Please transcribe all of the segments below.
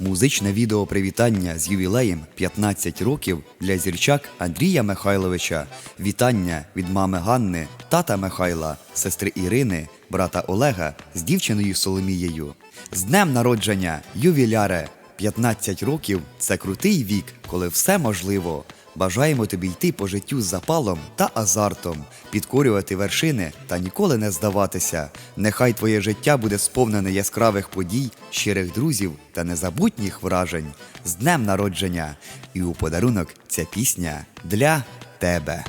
Музичне відео привітання з ювілеєм 15 років для зірчак Андрія Михайловича. Вітання від мами Ганни, тата Михайла, сестри Ірини, брата Олега з дівчиною Соломією. З днем народження, ювіляре! 15 років це крутий вік, коли все можливо. Бажаємо тобі йти по життю з запалом та азартом, підкорювати вершини та ніколи не здаватися. Нехай твоє життя буде сповнене яскравих подій, щирих друзів та незабутніх вражень. З днем народження! І у подарунок ця пісня для тебе.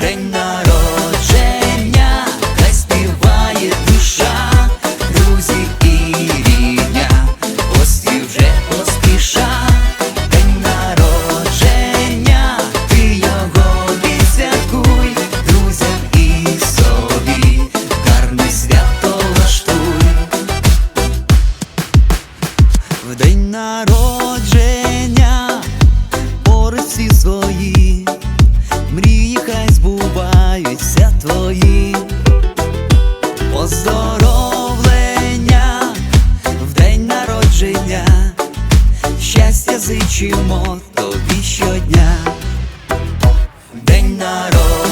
День народження, зичимо тобі щодня. День народження,